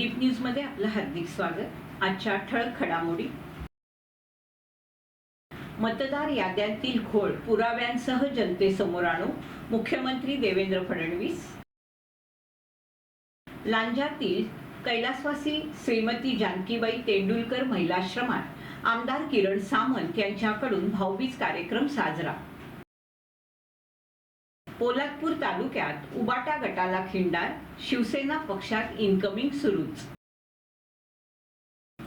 दीप न्यूजमध्ये आपलं हार्दिक स्वागत. आजच्या ठळक घडामोडी. मतदार याद्यांतील घोळ पुराव्यांसह जनतेसमोर आणू मुख्यमंत्री देवेंद्र फडणवीस. लांजातील कैलासवासी श्रीमती जानकीबाई तेंडुलकर महिलाश्रमात आमदार किरण सामंत यांच्याकडून भाऊबीज कार्यक्रम साजरा. पोलादपूर तालुक्यात उबाटा गटाला खिंडार शिवसेना पक्षात इनकमिंग सुरूच.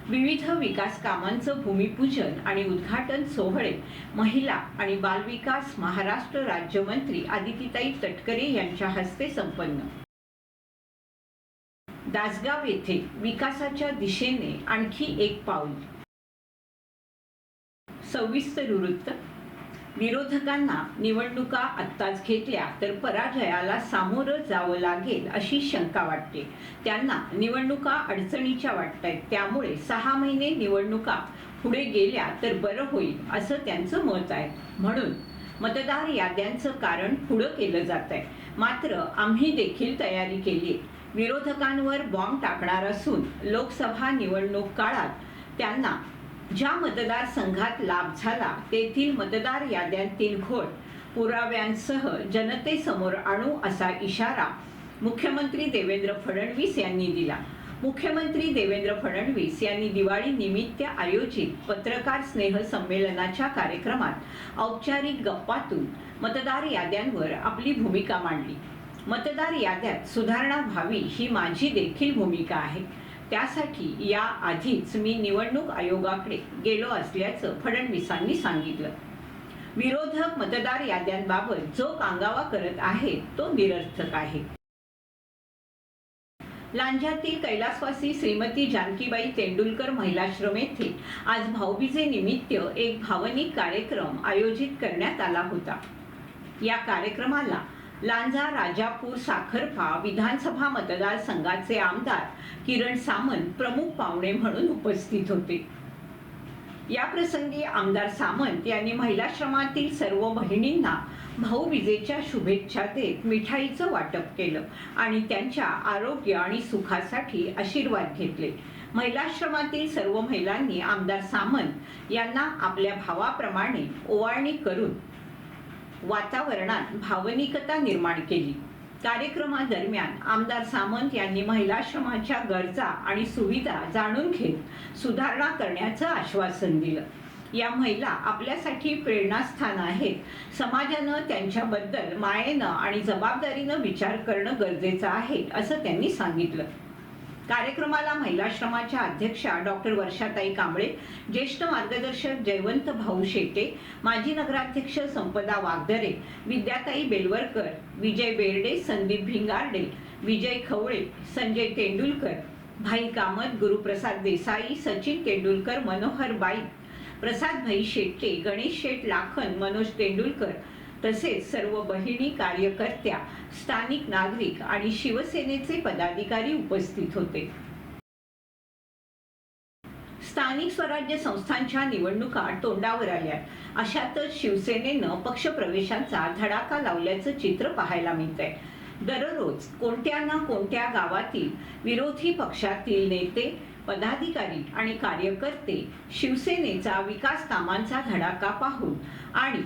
विविध विकास कामांचं भूमिपूजन आणि उद्घाटन सोहळे महिला आणि बालविकास महाराष्ट्र राज्यमंत्री आदितीताई तटकरे यांच्या हस्ते संपन्न. दासगाव येथे विकासाच्या दिशेने आणखी एक पाऊल. सविस्तर वृत्त विरोधकांना निवडणुका आत्ताच घेतल्या तर पराजयाला सामोरं जावं लागेल अशी शंका वाटते. त्यांना निवडणुका अडचणीच्या वाटत आहेत त्यामुळे सहा महिने निवडणुका पुढे गेल्या तर बरं होईल असं त्यांचं मत आहे. म्हणून मतदार याद्यांचं कारण पुढं केलं जात आहे मात्र आम्ही देखील तयारी केली विरोधकांवर बॉम्ब टाकणार असून लोकसभा निवडणूक काळात त्यांना ज्या मतदारसंघात लाभ झाला तेथील मतदार याद्यांतील घोळ पुराव्यांसह जनतेसमोर आणू असा इशारा मुख्यमंत्री देवेंद्र फडणवीस यांनी दिला. मुख्यमंत्री देवेंद्र फडणवीस यांनी दिवाळी निमित्त आयोजित पत्रकार स्नेह संमेलनाच्या कार्यक्रमात औपचारिक गप्पातून मतदार याद्यांवर आपली भूमिका मांडली. मतदार याद्यात सुधारणा व्हावी ही माझी देखील भूमिका आहे. त्यासाठी या आधीच मी निवडणूक आयोगाकडे गेलो असल्याचं फडणवीसांनी सांगितलं. विरोधक मतदार याद्यांबाबत जो कांगावा करत आहे तो निरर्थक आहे. लांजातील कैलासवासी श्रीमती जानकीबाई तेंडुलकर महिलाश्रम येथे आज भाऊबीजे निमित्त एक भावनिक कार्यक्रम आयोजित करण्यात आला होता. या कार्यक्रमाला लांजा राजापूर साखरफा विधानसभा मतदारसंघाचे आमदार किरण सामंत प्रमुख पाहुणे म्हणून उपस्थित होते. या प्रसंगी आमदार सामंत यांनी महिलाश्रमातील सर्व बहिणींना भाऊबीजेच्या शुभेच्छा देत मिठाईचं वाटप केलं आणि त्यांच्या आरोग्य आणि सुखासाठी आशीर्वाद घेतले. महिलाश्रमातील सर्व महिलांनी आमदार सामंत यांना आपल्या भावाप्रमाणे ओवाळणी करून वातावरणात भावनिकता निर्माण केली. कार्यक्रमादरम्यान आमदार सामंत यांनी महिलाश्रमाच्या गरजा आणि सुविधा जाणून घेत सुधारणा करण्याचं आश्वासन दिलं. या महिला आपल्यासाठी प्रेरणास्थान आहेत. समाजानं त्यांच्याबद्दल मायेनं आणि जबाबदारीनं विचार करणं गरजेचं आहे असं त्यांनी सांगितलं. कार्यक्रमाला महिलाश्रमाच्या अध्यक्षा डॉक्टर वर्षाताई कांबळे ज्येष्ठ मार्गदर्शक जयवंत भाऊ शेटे माजी नगराध्यक्ष संपदा वागदरे विद्याताई बेलवरकर विजय बेर्डे संदीप भिंगारडे विजय खवळे संजय तेंडुलकर भाई कामत गुरुप्रसाद देसाई सचिन तेंडुलकर मनोहर बाई प्रसाद भाई शेट्टे गणेश शेठ लाखन मनोज तेंडुलकर तसेच सर्व बहिणी कार्यकर्त्या स्थानिक नागरिक आणि शिवसेनेचे पदाधिकारी उपस्थित होते. स्थानिक स्वराज्य संस्थांच्या निवडणुका तोंडावर आल्या. अशातच शिवसेनेनं पक्षप्रवेशांचा धडाका लावल्याचं चित्र पाहायला मिळतंय. दररोज कोणत्या ना कोणत्या गावातील विरोधी पक्षातील नेते पदाधिकारी आणि कार्यकर्ते शिवसेनेचा विकास कामांचा धडाका पाहून आणि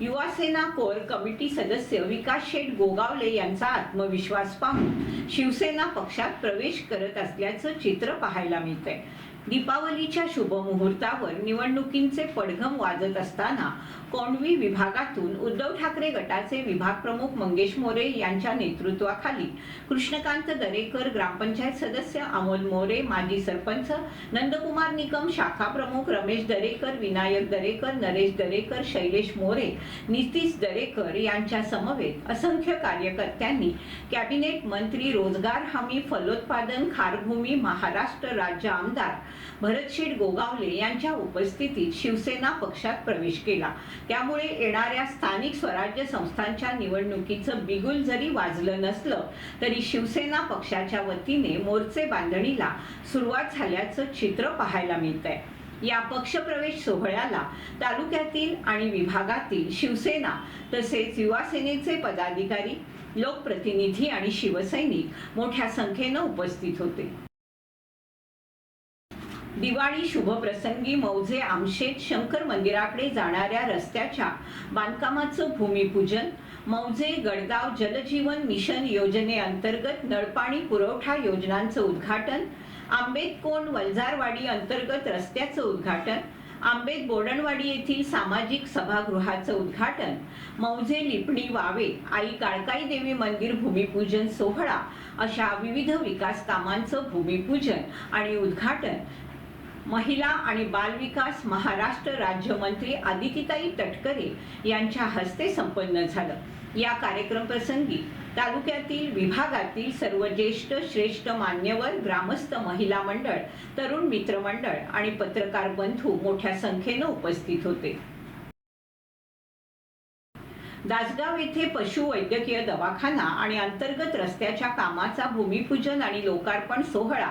युवासेना कोर कमिटी सदस्य विकास शेठ गोगावले यांचा आत्मविश्वास पाहून शिवसेना पक्षात प्रवेश करत असल्याचं चित्र पाहायला मिळतंय. दीपावलीच्या शुभमुहूर्तावर निवडणुकींचे पडघम वाजत असताना कोंडवी विभागातून उद्धव ठाकरे गटाचे विभाग प्रमुख मंगेश मोरे यांच्या नेतृत्वाखाली कृष्णकांत दरेकर ग्रामपंचायत सदस्य अमोल मोरे माजी सरपंच नंदकुमार निकम शाखा प्रमुख रमेश दरेकर विनायक दरेकर नरेश दरेकर शैलेश मोरे नितीश दरेकर यांच्या समवेत असंख्य कार्यकर्त्यांनी कॅबिनेट मंत्री रोजगार हमी फलोत्पादन खारभूमी महाराष्ट्र राज्य आमदार भरतशेठ गोगावले यांच्या उपस्थितीत शिवसेना पक्षात प्रवेश केला. त्यामुळे येणाऱ्या स्थानिक स्वराज्य संस्थांच्या निवडणुकीचं बिगुल जरी वाजलं नसलं तरी शिवसेना पक्षाच्या वतीने मोर्चे बांधणीला सुरुवात झाल्याचं चित्र पाहायला मिळतंय. या पक्षप्रवेश सोहळ्याला तालुक्यातील आणि विभागातील शिवसेना तसेच युवासेनेचे पदाधिकारी लोकप्रतिनिधी आणि शिवसैनिक मोठ्या संख्येनं उपस्थित होते. दिवाळी शुभप्रसंगी मौजे आमशेत शंकर मंदिराकडे जाणाऱ्या रस्त्याच्या बांधकामाचं भूमिपूजन मौजे गडगाव जलजीवन मिशन योजनेअंतर्गत नळपाणी पुरवठा योजनांचं उद्घाटन आंबेतकोंड वलजारवाडी अंतर्गत रस्त्याचं उद्घाटन आंबेत बोडणवाडी येथील सामाजिक सभागृहाचं उद्घाटन मौजे लिपणी वावे आई काळकाई देवी मंदिर भूमिपूजन सोहळा अशा विविध विकास कामांचं भूमिपूजन आणि उद्घाटन महिला आणि बालविकास महाराष्ट्र राज्यमंत्री आदितीताई तटकरे यांच्या हस्ते संपन्न झालं. या कार्यक्रम प्रसंगी तालुक्यातील विभागातील सर्व ज्येष्ठ श्रेष्ठ मान्यवर ग्रामस्थ महिला मंडळ तरुण मित्रमंडळ आणि पत्रकार बंधू मोठ्या संख्येनं उपस्थित होते. दासगाव येथे पशुवैद्यकीय दवाखाना आणि अंतर्गत रस्त्याच्या कामाचा भूमिपूजन आणि लोकार्पण सोहळा.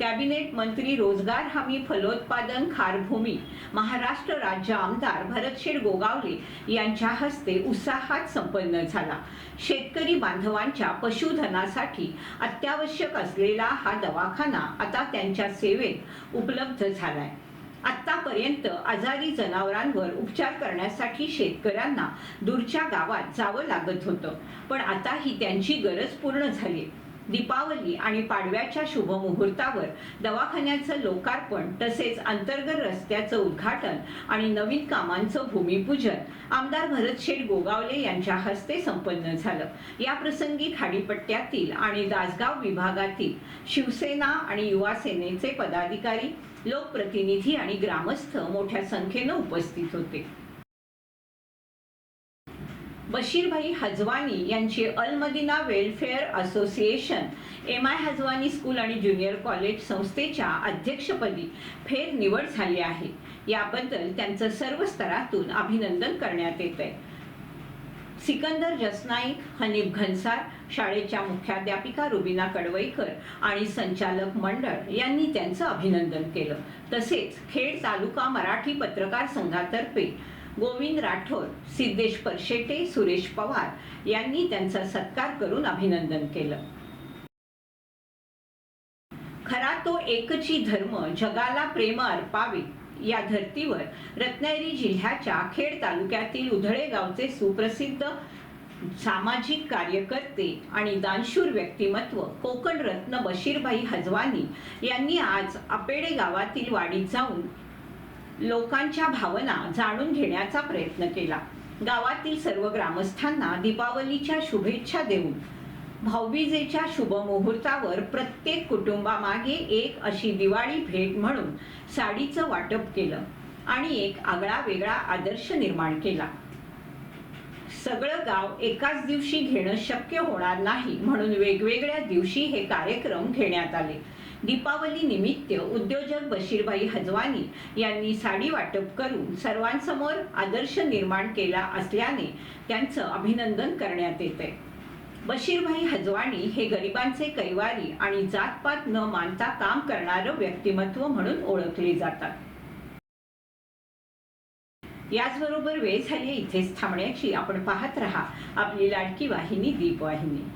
कॅबिनेट मंत्री रोजगार हमी फलोत्पादन खारभूमी. महाराष्ट्र राज्य आमदार भरतशेठ गोगावले यांच्या हस्ते उत्साहात संपन्न झाला. शेतकरी बांधवांच्या पशुधनासाठी अत्यावश्यक असलेला हा दवाखाना आता त्यांच्या सेवेत उपलब्ध झालाय. आतापर्यंत आजारी जनावरांवर उपचार करण्यासाठी शेतकऱ्यांना दूरच्या गावात जावं लागत होतं. पण आता ही त्यांची गरज पूर्ण झाली. दीपावली आणि पाडव्याच्या शुभमुहूर्तावर दवाखान्याचं लोकार्पण तसेच अंतर्गत रस्त्याचं उद्घाटन आणि नवीन कामांचं भूमिपूजन आमदार भरतशेठ गोगावले यांच्या हस्ते संपन्न झालं. या प्रसंगी खाडीपट्ट्यातील आणि दासगाव विभागातील शिवसेना आणि युवा सेनेचे पदाधिकारी लोकप्रतिनिधी आणि ग्रामस्थ मोठ्या संख्येनं उपस्थित होते. बशीरभाई हजवानी यांची Almadina welfare association M I Hajwani school आणि ज्युनियर कॉलेज संस्थेच्या अध्यक्षपदी फेर निवड झाली आहे. याबद्दल त्यांचं सर्व स्तरातून अभिनंदन करण्यात येत आहे सिकंदर जसनाईक हनीफ घनसार शाळेच्या मुख्याध्यापिका रुबिना कडवईकर आणि संचालक मंडळ यांनी त्यांचं अभिनंदन केलं. तसेच खेड तालुका मराठी पत्रकार संघातर्फे गोविंद राठोड सिद्धेश परशेटे सुरेश पवार यांनी त्यांचा सत्कार करून अभिनंदन केलं. खरा तो एकची धर्म जगाला प्रेम अर्पावे या धर्तीवर रत्नागिरी जिल्ह्याच्या खेड तालुक्यातील उधळे गावचे सुप्रसिद्ध सामाजिक कार्यकर्ते आणि दानशूर व्यक्तिमत्व कोकण रत्न बशीरभाई हजवानी यांनी आज आपेडे गावातील वाडीत जाऊन लोकांच्या भावना जाणून घेण्याचा प्रयत्न केला. गावातील सर्व ग्रामस्थांना दीपावलीच्या शुभेच्छा देऊन भाऊबीजेच्या शुभमुहूर्तावर प्रत्येक कुटुंबामागे एक अशी दिवाळी भेट म्हणून साडीचं वाटप केलं आणि एक आगळा वेगळा आदर्श निर्माण केला. सगळं गाव एकाच दिवशी घेणं शक्य होणार नाही म्हणून वेगवेगळ्या दिवशी हे कार्यक्रम घेण्यात आले. दीपावली निमित्त उद्योजक बशीरभाई हजवानी यांनी साडी वाटप करून सर्वांसमोर आदर्श निर्माण केला असल्याने त्यांचं अभिनंदन करण्यात येत आहे बशीरभाई हजवाणी हे गरिबांचे कैवारी आणि जातपात न मानता काम करणारं व्यक्तिमत्व म्हणून ओळखले जातात. याचबरोबर वेळ झाली इथेच थांबण्याची आपण पाहत रहा. आपली लाडकी वाहिनी दीपवाहिनी.